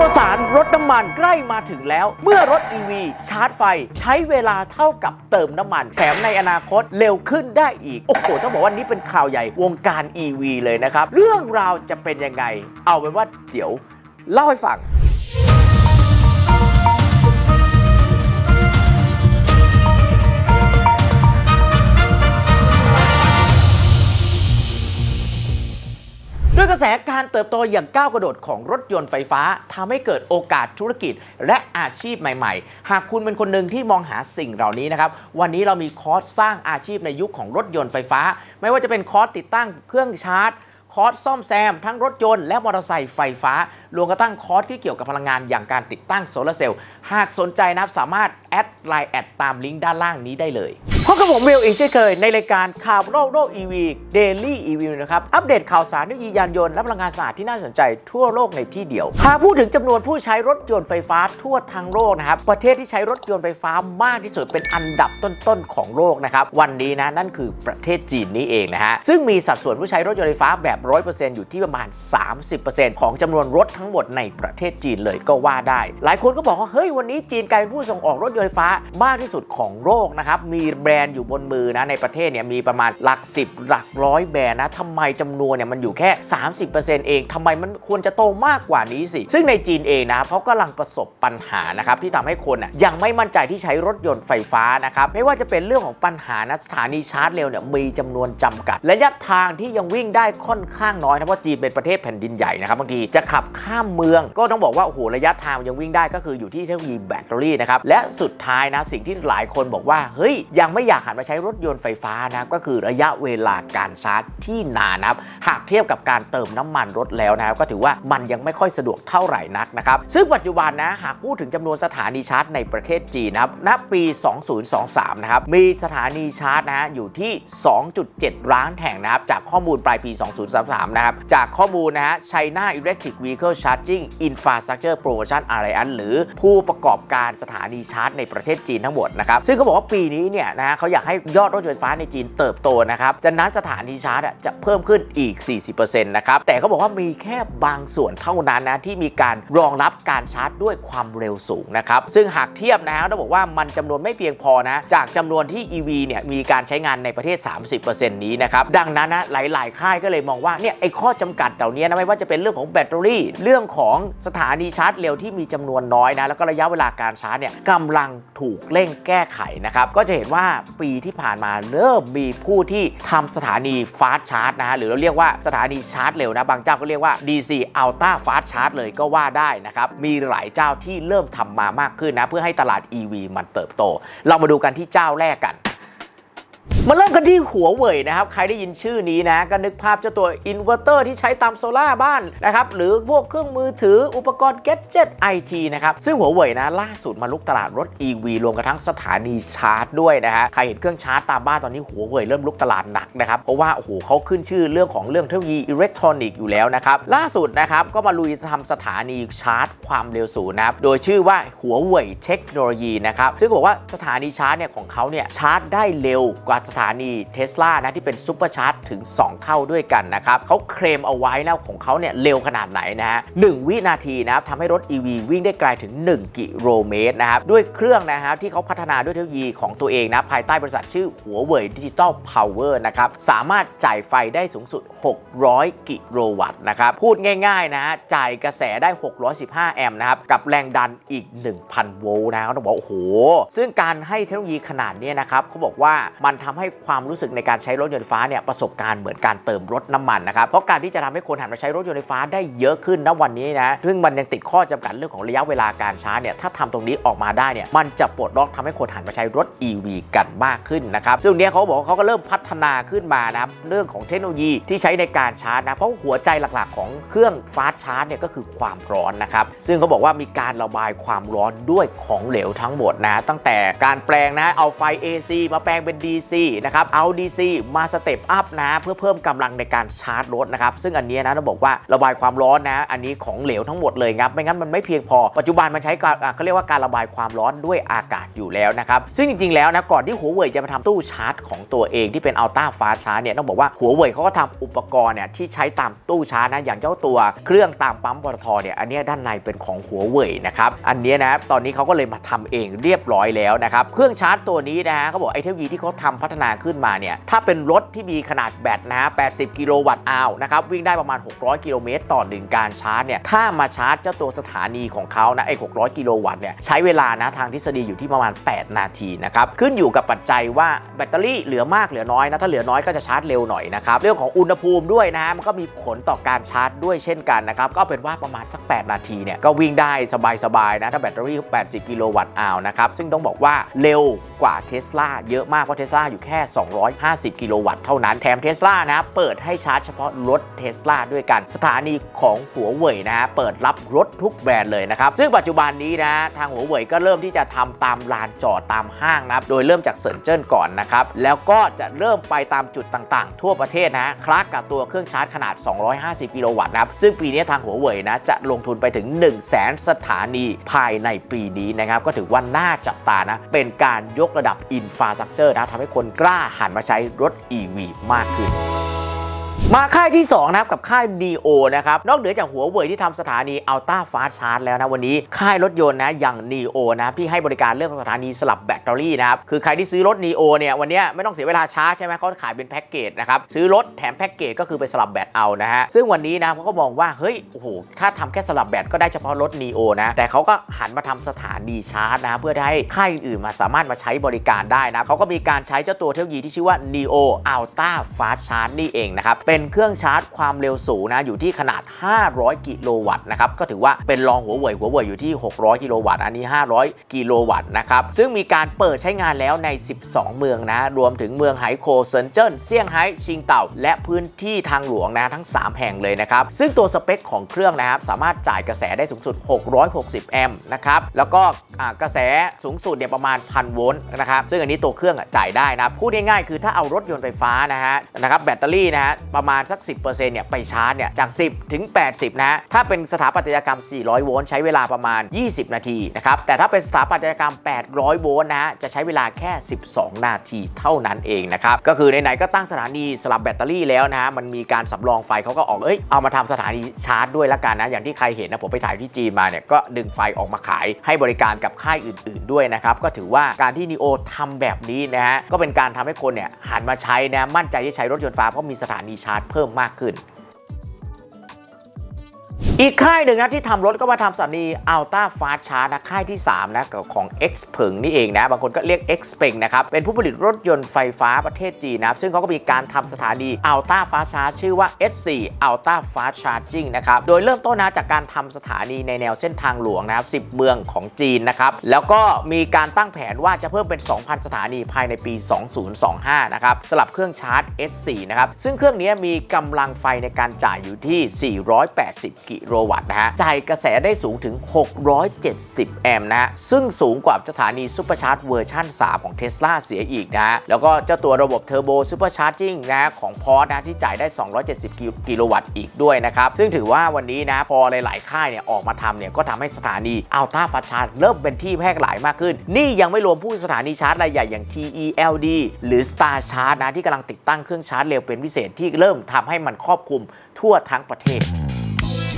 วสารรถน้ำมันใกล้มาถึงแล้ว เมื่อรถ EV ชาร์จไฟใช้เวลาเท่ากับเติมน้ำมัน แถมในอนาคตเร็วขึ้นได้อีก โอ้โห ต้องบอกว่านี่เป็นข่าวใหญ่วงการ EV เลยนะครับ เรื่องราวจะเป็นยังไง เอาเป็นว่าเดี๋ยวเล่าให้ฟัง กระแสการเติบโตอย่างก้าวกระโดดของรถยนต์ไฟฟ้าทำให้เกิดโอกาสธุรกิจและอาชีพใหม่ ๆ หากคุณเป็นคนหนึ่งที่มองหาสิ่งเหล่านี้นะครับ วันนี้เรามีคอร์สสร้างอาชีพในยุคของรถยนต์ไฟฟ้า ไม่ว่าจะเป็นคอร์สติดตั้งเครื่องชาร์จ คอร์สซ่อมแซม ทั้งรถยนต์และมอเตอร์ไซค์ไฟฟ้ารวมกระทั่งคอร์สที่เกี่ยวกับพลังงานอย่างการติดตั้งโซลาร์เซลล์ หากสนใจนะครับสามารถแอดไลน์แอดตามลิงก์ด้านล่างนี้ได้เลยพบกับผมเวลอีกเช่นเคย ในรายการข่าวโลกโลก EV Daily EV นะครับ อัปเดตข่าวสารเทคโนโลยียานยนต์และพลังงานสะอาดที่น่าสนใจทั่วโลกในที่เดียว หากพูดถึงจำนวนผู้ใช้รถยนต์ไฟฟ้าทั่วทั้งโลกนะครับ ประเทศที่ใช้รถยนต์ไฟฟ้ามากที่สุดเป็นอันดับต้นๆของโลกนะครับ วันนี้นะนั่นคือประเทศจีนนี้เองนะฮะ ซึ่งมีสัดส่วนผู้ใช้รถยนต์ไฟฟ้าแบบ 100%อยู่ที่ประมาณ 30%ของจำนวนรถทั้งหมดในประเทศจีนเลยก็ว่าได้ หลายคนก็บอกว่าเฮ้ยวันนี้จีนกลายเป็นผู้ส่งออกรถยนต์ไฟฟ้ามากที่สุดของโลกนะครับมีแบรนด์อยู่บนมือนะในประเทศเนี่ยมีประมาณหลัก 10 หลักร้อยแบรนด์นะทำไมจำนวนเนี่ยมันอยู่แค่ 30%เองทำไมมันควรจะโตมากกว่านี้สิ ซึ่งในจีนเองนะเขากำลังประสบปัญหานะครับที่ทำให้คนน่ะยังไม่มั่นใจที่ใช้รถยนต์ไฟฟ้านะครับไม่ว่าจะเป็นเรื่องของปัญหานะสถานีชาร์จเร็วเนี่ยมีจำนวนจำกัด ระยะทางที่ยังวิ่งได้ค่อนข้างน้อยนะเพราะจีนเป็นประเทศแผ่นดินใหญ่นะครับบางทีจะขับขามเมือง ก็ต้องบอกว่าโอ้โหระยะทางยังวิ่งได้ก็คืออยู่ที่เทคโนโลยีแบตเตอรี่นะครับและสุดท้ายนะสิ่งที่หลายคนบอกว่าเฮ้ยยังไม่อยากหันมาใช้รถยนต์ไฟฟ้านะก็คือระยะเวลาการชาร์จที่นานนะครับหากเทียบกับการเติมน้ำมันรถแล้วนะครับก็ถือว่ามันยังไม่ค่อยสะดวกเท่าไหร่นักนะครับซึ่งปัจจุบันนะหากพูดถึงจำนวนสถานีชาร์จในประเทศจีนนะครับณปี 2023 นะครับมีสถานีชาร์จนะฮะอยู่ที่ 2.7 ล้านแห่งนะครับจากข้อมูลปลายปี 2033 นะครับจากข้อมูลนะฮะ China Electric Vehicle Charging Infrastructure Promotion Alliance หรือผู้ประกอบการสถานีชาร์จในประเทศจีนทั้งหมดนะครับซึ่งเขาบอกว่าปีนี้เนี่ยนะฮะเขาอยากให้ยอดรถยนต์ไฟฟ้าในจีนเติบโตนะครับจากนั้นสถานีชาร์จจะเพิ่มขึ้นอีก 40%นะครับแต่เขาบอกว่ามีแค่บางส่วนเท่านั้นนะที่มีการรองรับการชาร์จด้วยความเร็วสูงนะครับซึ่งหากเทียบนะฮะต้องบอกว่ามันจำนวนไม่เพียงพอนะจากจำนวนที่ EV เนี่ยมีการใช้งานในประเทศ 30%นี้นะครับดังนั้นนะหลาย ๆ ค่ายก็เลยมองว่าเนี่ยไอ้ข้อจำกัดเหล่านี้นะไม่ว่าจะเป็นเรื่องของแบตเตอรี่เรื่องของสถานีชาร์จเร็วที่มีจำนวนน้อยนะแล้วก็ระยะเวลาการชาร์จเนี่ยกำลังถูกเร่งแก้ไขนะครับก็จะเห็นว่าปีที่ผ่านมาเริ่มมีผู้ที่ทำสถานีฟาสชาร์จนะฮะหรือเราเรียกว่าสถานีชาร์จเร็วนะบางเจ้าก็เรียกว่า DC Ultra Fast Charge เลยก็ว่าได้นะครับมีหลายเจ้าที่เริ่มทำมามากขึ้นนะเพื่อให้ตลาด EV มันเติบโต เรามาดูกันที่เจ้าแรกกัน มาเริ่มกันที่หัวเว่ยนะครับ ใครได้ยินชื่อนี้นะ ก็นึกภาพเจ้าตัวอินเวอร์เตอร์ที่ใช้ตามโซล่าบ้านนะครับ หรือพวกเครื่องมือถืออุปกรณ์ g a d g e t IT นะครับ ซึ่งหัวเว่ยนะ ล่าสุดมาลุกตลาดรถ EV รวมกระทั่งสถานีชาร์จด้วยนะฮะ ใครเห็นเครื่องชาร์จตามบ้านตอนนี้หัวเว่ยเริ่มลุกตลาดหนักนะครับ เพราะว่าโอ้โหเขาขึ้นชื่อเรื่องของเรื่องเทคโนโลยีอิเล็กทรอนิกส์อยู่แล้วนะครับ ล่าสุดนะครับก็มาลุยทำสถานีชาร์จ ความเร็วสูงนะครับ โดยชื่อว่าหัวเว่ยเทคโนโลยีนะครับ ซึ่งบอกว่าสถานีชาร์จเนี่ยของเขาเนี่ยชาร์จได้เร็วกว่าสถานีเทสลานะที่เป็นซูเปอร์ชาร์จถึง 2 เท่าด้วยกันนะครับเขาเคลมเอาไว้นะของเขาเนี่ยเร็วขนาดไหนนะฮะหวินาทีนะครับทำให้รถ EV วิ่งได้ไกลถึง 1 กิโลเมตรนะครับด้วยเครื่องนะครับที่เขาพัฒนาด้วยเทคโนโลยีของตัวเองนะภายใต้บริษัทชื่อหัวเว่ยดิจิตอลพาวเวอร์นะครับสามารถจ่ายไฟได้สูงสุด 600 กิโลวัตต์นะครับพูดง่ายๆนะจ่ายกระแสได้ 615 แอมป์นะครับกับแรงดันอีก 1,000 โวลต์นะเขาต้องบอกโอ้โห ซึ่งการให้เทคโนโลยีขนาดนี้นะครับเขาบอกว่ามันทำให้ความรู้สึกในการใช้รถยนต์ฟ้าเนี่ยประสบการณ์เหมือนการเติมรถน้ำมันนะครับเพราะการที่จะทำให้คนหันมาใช้รถยนต์ไฟฟ้าได้เยอะขึ้นณวันนี้นะซึ่งมันยังติดข้อจำกัดเรื่องของระยะเวลาการชาร์จเนี่ยถ้าทำตรงนี้ออกมาได้เนี่ยมันจะปลดล็อกทำให้คนหันมาใช้รถ EV กันมากขึ้นนะครับซึ่งเนี้ยเขาบอกเขาก็เริ่มพัฒนาขึ้นมานะเรื่องของเทคโนโลยีที่ใช้ในการชาร์จนะเพราะหัวใจหลักๆ ของเครื่องฟาสชาร์จเนี่ยก็คือความร้อนนะครับซึ่งเขาบอกว่ามีการระบายความร้อนด้วยของเหลวทั้งหมดนะตั้งแต่การแปลงนะเอาไฟ AC มาแปลงเป็น DC นะครับเอา DC มาสเต็ปอัพนะเพื่อเพิ่มกำลังในการชาร์จรถนะครับซึ่งอันนี้นะต้องบอกว่าระบายความร้อนนะ อันนี้ของเหลวทั้งหมดเลยครับไม่งั้นมันไม่เพียงพอ ปัจจุบันมันใช้การเขาเรียกว่าการระบายความร้อนด้วยอากาศอยู่แล้วนะครับซึ่งจริงๆแล้วนะก่อนที่หัวเว่ยจะมาทำตู้ชาร์จของตัวเองที่เป็นอัลต้าฟาชาร์จเนี่ยต้องบอกว่าหัวเว่ยเขาก็ทำอุปกรณ์เนี่ยที่ใช้ตามตู้ชาร์จนะอย่างเจ้าตัวเครื่องตามปั๊มปตทเนี่ยอันนี้ด้านในเป็นของหัวเว่ยนะครับอันนี้นะตอนนี้เขาก็เลยมาทำเองเรียบร้อยแล้วนะครับเครื่องชาร์จตัวนี้นะฮะเขาบอกไอเทคโนโลยีที่เขาทำพัฒนาขึ้นมาเนี่ยถ้าเป็นรถที่มีขนาดแบตนะฮะ 80 กิโลวัตต์อาวนะครับวิ่งได้ประมาณ 600 กิโลเมตรต่อหนึ่งการชาร์จเนี่ยถ้ามาชาร์จเจ้าตัวสถานีของเขานะไอ้ 600 กิโลวัตต์เนี่ยใช้เวลานะทางทฤษฎีอยู่ที่ประมาณ 8 นาทีนะครับขึ้นอยู่กับปัจจัยว่าแบตเตอรี่เหลือมากเหลือน้อยนะถ้าเหลือน้อยก็จะชาร์จเร็วหน่อยนะครับเรื่องของอุณหภูมิด้วยนะฮะมันก็มีผลต่อการชาร์จด้วยเช่นกันนะครับก็เป็นว่าประมาณสัก 8 นาทีเนี่ยก็วิ่งได้สบายๆนะถ้าแบตเตอรี่ 80 กิโลวัตต์อาวนะครับซึ่งต้องบอกว่าเร็วกว่าเทสลาเยอะมากเพราะเทสลาอยู่แค่ 250 กิโลวัตต์เท่านั้น แถมเทสลานะเปิดให้ชาร์จเฉพาะรถเทสลาด้วยกัน สถานีของหัวเว่ยนะฮะเปิดรับรถทุกแบรนด์เลยนะครับ ซึ่งปัจจุบันนี้นะทางหัวเว่ยก็เริ่มที่จะทำตามลานจอดตามห้างนะครับโดยเริ่มจากเซินเจิ้นก่อนนะครับ แล้วก็จะเริ่มไปตามจุดต่างๆ ทั่วประเทศนะคลักกับตัวเครื่องชาร์จขนาด 250 กิโลวัตต์นะครับ ซึ่งปีนี้ทางหัวเว่ยนะจะลงทุนไปถึง 1 0 0 0 0แสนสถานีภายในปีนี้นะครับ ก็ถือว่าน่าจับตานะ เป็นการยกระดับอินฟาสตรักเจอร์นะทำให้คนกล้าหันมาใช้รถ EV มากขึ้น มาค่ายที่ 2 นะครับ กับค่าย NEO นะครับ นอกเหนือจากหัวเว่ยที่ทำสถานี Ultra Fast Charge แล้วนะ วันนี้ค่ายรถยนต์นะ อย่าง NEO นะครับ ที่ให้บริการเรื่องของสถานีสลับแบตเตอรี่นะครับ คือใครที่ซื้อรถ NEO เนี่ย วันนี้ไม่ต้องเสียเวลาชาร์จใช่ไหมเขาขายเป็นแพ็กเกจนะครับ ซื้อรถแถมแพ็กเกจก็คือไปสลับแบตเอานะฮะ ซึ่งวันนี้นะเขาก็มองว่าเฮ้ยโอ้โหถ้าทำแค่สลับแบตก็ได้เฉพาะรถ NEO นะแต่เขาก็หันมาทำสถานีชาร์จนะเพื่อให้ค่ายอื่นๆมาสามารถมาใช้บริการได้นะเขาก็มีการใช้เจ้าตัวเทคโนโลยีที่ชื่อว่า NEO Ultra Fast Charge นี่เองนะครับเป็นเครื่องชาร์จความเร็วสูงนะอยู่ที่ขนาด 500 กิโลวัตต์นะครับก็ถือว่าเป็นรองหัวเว่ยหัวเว่ยอยู่ที่ 600 กิโลวัตต์อันนี้ 500 กิโลวัตต์นะครับซึ่งมีการเปิดใช้งานแล้วใน 12 เมืองนะรวมถึงเมืองไหโคเซินเจิ้นเซี่ยงไฮ้ชิงเต่า และพื้นที่ทางหลวงนะทั้ง 3 แห่งเลยนะครับซึ่งตัวสเปคของเครื่องนะครับสามารถจ่ายกระแสได้สูงสุด 660 แอมป์นะครับแล้วก็กระแสสูงสุดเนี่ยประมาณ 1,000 โวลต์นะครับซึ่งอันนี้ตัวเครื่องจ่ายได้นะพูดง่ายๆคือถ้าเอารถยนต์ไฟฟ้านะฮะนะครับแบตเตอรี่นะฮะประมาณสัก 10%เนี่ยไปชาร์จเนี่ยจาก 10 ถึง 80 นะฮะถ้าเป็นสถาปัตยกรรม 400 โวลต์ใช้เวลาประมาณ 20 นาทีนะครับแต่ถ้าเป็นสถาปัตยกรรม 800 โวลต์นะฮะจะใช้เวลาแค่ 12 นาทีเท่านั้นเองนะครับก็คือไหนๆก็ตั้งสถานีสลับแบตเตอรี่แล้วนะฮะมันมีการสำรองไฟเขาก็ออกเอ้ยเอามาทำสถานีชาร์จด้วยละกันนะอย่างที่ใครเห็นนะผมไปถ่ายที่จีนมาเนี่ยก็ดึงไฟออกมาขายให้บริการกับค่ายอื่น ๆด้วยนะครับก็ถือว่าการที่ NIO ทำแบบนี้นะฮะก็เป็นการทำให้คนเนี่ยหันมาใช้นะมั่นใจที่ใช้รถยนต์ฟฟ้าเพราะมีสถานีชาร์จเพิ่มมากขึ้น อีกค่ายหนึ่งนะที่ทำรถก็มาทำสถานี Ultra Fast Charge นะค่ายที่ 3 นะของ X เพิงนี่เองนะ บางคนก็เรียก X เ e งนะครับ เป็นผู้ผลิตรถยนต์ไฟฟ้าประเทศจีนนะ ซึ่งเขาก็มีการทำสถานี Ultra Fast Charge ชื่อว่า S4 Ultra Fast Charging นะครับ โดยเริ่มต้นนะจากการทำสถานีในแนวเส้นทางหลวงนะครับ 10 เมืองของจีนนะครับ แล้วก็มีการตั้งแผนว่าจะเพิ่มเป็น 2,000 สถานีภายในปี 2025 นะครับสลับเครื่องชาร์จ S4 นะครับ ซึ่งเครื่องนี้มีกำลังไฟในการจ่ายอยู่ที่ 480 กิโลโวัตต์นะฮะ จ่ายกระแสได้สูงถึง 670 แอมป์นะฮะ ซึ่งสูงกว่าสถานีซุปเปอร์ชาร์จเวอร์ชัน3 ของ Tesla เสียอีกนะฮะ แล้วก็เจ้าตัวระบบเทอร์โบซูเปอร์ชาร์จิ่งนะของพอร์นะที่จ่ายได้ 270 กิโลวัตต์อีกด้วยนะครับ ซึ่งถือว่าวันนี้นะพอหลาย ๆ ค่ายเนี่ยออกมาทำเนี่ยก็ทำให้สถานีอัลต้าฟาชาร์จเริ่มเป็นที่แพร่หลายมากขึ้น นี่ยังไม่รวมผู้สถานีชาร์จรายใหญ่อย่าง TELD หรือ Star Charge นะที่กำลังติดตั้งเครื่องชาร์จเร็วเป็นพิเศษที่เริ่มทำให้มันครอบคลุมทั่วทั้งประเทศ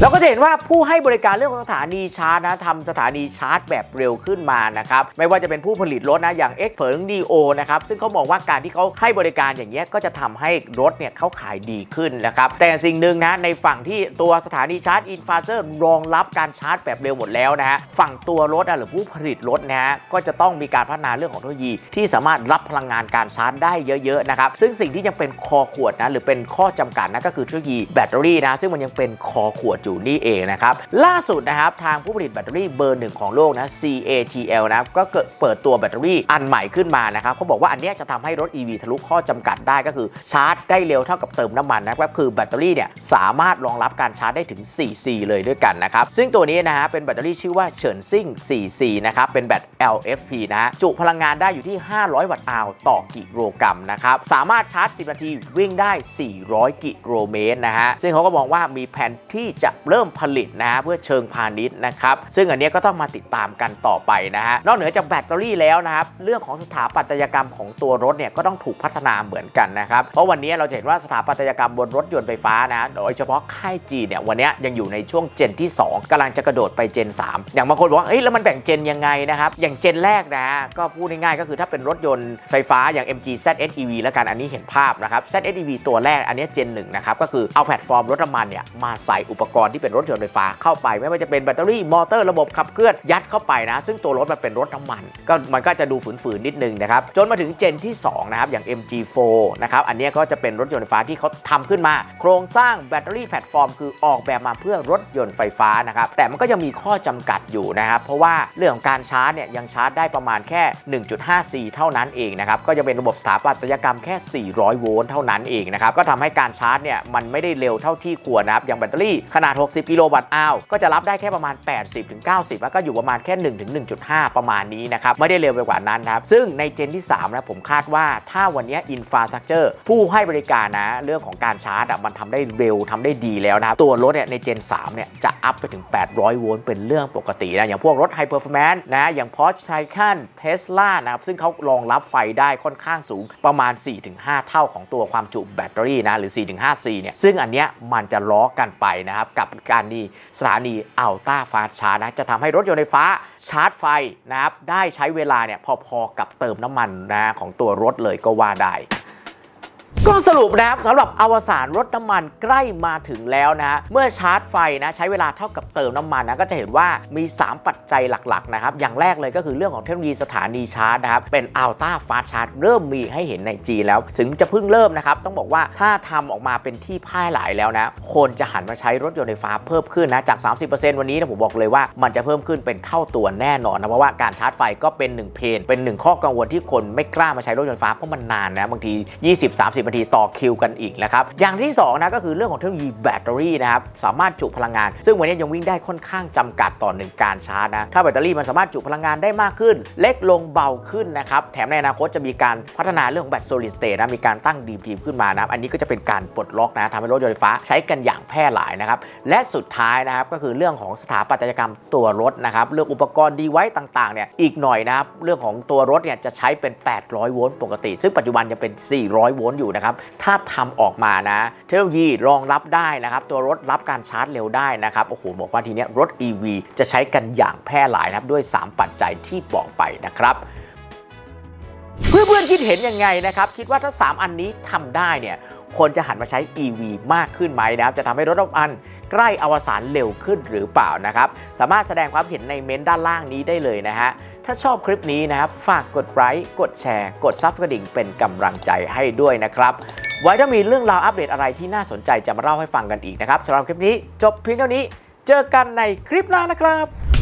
เราก็จะเห็นว่าผู้ให้บริการเรื่องของสถานีชาร์จนะทำสถานีชาร์จแบบเร็วขึ้นมานะครับไม่ว่าจะเป็นผู้ผลิตรถนะอย่าง X เผิง d o นะครับซึ่งเขาบอกว่าการที่เขาให้บริการอย่างเงี้ยก็จะทำให้รถเนี่ยเขาขายดีขึ้นนะครับแต่สิ่งหนึ่งนะในฝั่งที่ตัวสถานีชาร์จอินฟาเซอร์รองรับการชาร์จแบบเร็วหมดแล้วนะฮะฝั่งตัวรถอะหรือผู้ผลิตรถนะฮะก็จะต้องมีการพัฒนาเรื่องของเทคโนโลยี ที่สามารถรับพลังงานการชาร์จได้เยอะๆนะครับซึ่งสิ่งที่ยังเป็นคอขวดนะหรือเป็นข้อจำกัดนะก็คือเทคโนโลยีแบตเตอรี่นะซึ่งมันยังเป็นคอขวดอยู่นี่เองนะครับล่าสุดนะครับทางผู้ผลิตแบตเตอรี่เบอร์หนึ่งของโลกนะ CATL นะก็เกิดเปิดตัวแบตเตอรี่อันใหม่ขึ้นมานะครับเขาบอกว่าอันนี้จะทำให้รถ EV ทะลุข้อจำกัดได้ก็คือชาร์จได้เร็วเท่ากับเติมน้ำมันนะครับก็คือแบตเตอรี่เนี่ยสามารถรองรับการชาร์จได้ถึง 4C เลยด้วยกันนะครับซึ่งตัวนี้นะฮะเป็นแบตเตอรี่ชื่อว่าเฉินซิ่ง 4C นะครับเป็นแบต LFP นะฮะจุพลังงานได้อยู่ที่ 500 วัตต์อาวต่อกิโลกรัมนะครับสามารถชาร์จ 10 นาทีวิ่งได้ 400 กิโลเมตรนะฮะซึ่งเขาก็มองว่ามีแผนที่จะเริ่มผลิตนะฮะเพื่อเชิงพาณิชย์นะครับซึ่งอันนี้ก็ต้องมาติดตามกันต่อไปนะฮะนอกเหนือจากแบตเตอรี่แล้วนะครับเรื่องของสถาปัตยกรรมของตัวรถเนี่ยก็ต้องถูกพัฒนาเหมือนกันนะครับเพราะวันนี้เราจะเห็นว่าสถาปัตยกรรมบนรถยนต์ไฟฟ้านะโดยเฉพาะค่ายจีเนี่ยวันนี้ยังอยู่ในช่วงเจนที่ 2กำลังจะกระโดดไปเจน 3 อย่างบางคนบอกว่าเฮ้ยแล้วมันแบ่งเจนยังไงนะครับอย่างเจนแรกนะก็พูดง่ายๆก็คือถ้าเป็นรถยนต์ไฟฟ้าอย่าง MG ZSEV แล้วกันอันนี้เห็นภาพนะครับ ZSEV ตัวแรกอันนี้เจน1นะครับก็คือเอาแพลตฟอร์มรถน้ำมันเนี่ยมาใส่อุปกรณ์ที่เป็นรถยนต์ไฟฟ้าเข้าไป ไม่ว่าจะเป็นแบตเตอรี่มอเตอร์ระบบขับเคลื่อนยัดเข้าไปนะ ซึ่งตัวรถมันเป็นรถน้ำมัน ก็มันก็จะดูฝืนๆนิดนึงนะครับจนมาถึงเจนที่2นะครับอย่าง MG4 นะครับอันนี้ก็จะเป็นรถยนต์ไฟฟ้าที่เขาทำขึ้นมา โครงสร้างแบตเตอรี่แพลตฟอร์ม คือออกแบบมาเพื่อรถยนต์ไฟฟ้านะครับแต่มันก็ยังมีข้อจำกัดอยู่นะครับเพราะว่าเรื่องของการชาร์จเนี่ยยังชาร์จได้ประมาณแค่ 1.5C เท่านั้นเองนะครับก็จะเป็นระบบสถาปัตยกรรมแค่ 400 โวลต์เท่านั้นเองนะครับก็ทำให้การชาร์จเนี่ยมันไม่ได้เร็วเท่าที่ควรนะครับอย่างแบตเตอรี่ขนาด60 กิโลวัตต์อาวก็จะรับได้แค่ประมาณ 80-90 แล้วก็อยู่ประมาณแค่ 1-1.5 ประมาณนี้นะครับ ไม่ได้เร็วไปกว่านั้นนะครับ ซึ่งในเจนที่ 3 นะผมคาดว่าถ้าวันนี้อินฟราสตรักเจอร์ผู้ให้บริการนะ เรื่องของการชาร์จอะมันทำได้เร็วทำได้ดีแล้วนะครับ ตัวรถเนี่ยในเจน 3 เนี่ยจะอัพไปถึง 800 โวลต์เป็นเรื่องปกตินะ อย่างพวกรถไฮเปอร์ฟอร์แมนซ์นะ อย่าง Porsche Taycan Tesla นะครับ ซึ่งเขารองรับไฟได้ค่อนข้างสูงประมาณ 4-5 เท่าของตัวความจุแบตเตอรี่นะหรือ 4-5C เนี่ยซึ่งอันเนี้ยมันจะล้อกันไปนะครับกับการนีสถานีอัลต้าฟาสชาร์จนะจะทำให้รถยนต์ไฟฟ้าชาร์จไฟนะครับได้ใช้เวลาเนี่ยพอๆกับเติมน้ำมันนะของตัวรถเลยก็ว่าได้ ก็สรุปนะครับสำหรับอวสานรถน้ำมันใกล้มาถึงแล้วนะเมื่อชาร์จไฟนะใช้เวลาเท่ากับเติมน้ำมันนะก็จะเห็นว่ามี 3 ปัจจัยหลักๆนะครับอย่างแรกเลยก็คือเรื่องของเทคโนโลยีสถานีชาร์จนะครับเป็นอัลต้าฟาสชาร์จเริ่มมีให้เห็นในจีนแล้ว ถึงจะเพิ่งเริ่มนะครับต้องบอกว่าถ้าทำออกมาเป็นที่พ่ายหลายแล้วนะคนจะหันมาใช้รถยนต์ไฟฟ้าเพิ่มขึ้นนะจาก 30%วันนี้นะผมบอกเลยว่ามันจะเพิ่มขึ้นเป็นเท่าตัวแน่นอนนะเพราะว่าการชาร์จไฟก็เป็นหนึ่งเพนเป็นหนึ่งข้อกังวลที่คนไม่กล้ามาใช้รถยนต์ไฟฟ้าเพราะมันนานนะบางที 20-30นาทีต่อคิวกันอีกนะครับ อย่างที่2นะก็คือเรื่องของเทคโนโลยีแบตเตอรี่นะครับ สามารถจุพลังงาน ซึ่งวันนี้ยังวิ่งได้ค่อนข้างจำกัดต่อหนึ่งการชาร์จนะ ถ้าแบตเตอรี่มันสามารถจุพลังงานได้มากขึ้น เล็กลงเบาขึ้นนะครับ แถมในอนาคตจะมีการพัฒนาเรื่องของแบตโซลิดสเตทนะมีการตั้งดีทีขึ้นมานะอันนี้ก็จะเป็นการปลดล็อกนะทำให้รถยนต์ไฟฟ้าใช้กันอย่างแพร่หลายนะครับและสุดท้ายนะครับก็คือเรื่องของสถาปัตยกรรมตัวรถนะครับเรื่องอุปกรณ์ดีไว้ต่างๆเนี่ยอีกหน่อยนะครับเรื่องของตัวรถเนี่ยจะใช้เป็น 800 โวลต์ปกติ ซึ่งปัจจุบันยังเป็น 400 โวลต์อยู่นะครับถ้าทำออกมานะเทคโนโลยีรองรับได้นะครับตัวรถรับการชาร์จเร็วได้นะครับโอ้โหบอกว่าทีเนี้ยรถ EV จะใช้กันอย่างแพร่หลายนะครับด้วย 3 ปัจจัยที่บอกไปนะครับเพื่อนๆคิดเห็นยังไงนะครับ คิดว่าถ้า 3 อันนี้ทำได้เนี่ยคนจะหันมาใช้ EV มากขึ้นไหมนะครับ จะทำให้รถน้ำมัน ใกล้อวสานเร็วขึ้นหรือเปล่านะครับ สามารถแสดงความเห็นในเม้นต์ด้านล่างนี้ได้เลยนะฮะ ถ้าชอบคลิปนี้นะครับ ฝากกดไลค์กดแชร์ กดซับกระดิ่งเป็นกำลังใจให้ด้วยนะครับ ไว้ถ้ามีเรื่องราวอัปเดตอะไรที่น่าสนใจจะมาเล่าให้ฟังกันอีกนะครับสำหรับคลิปนี้จบเพียงเท่านี้ เจอกันในคลิปหน้านะครับ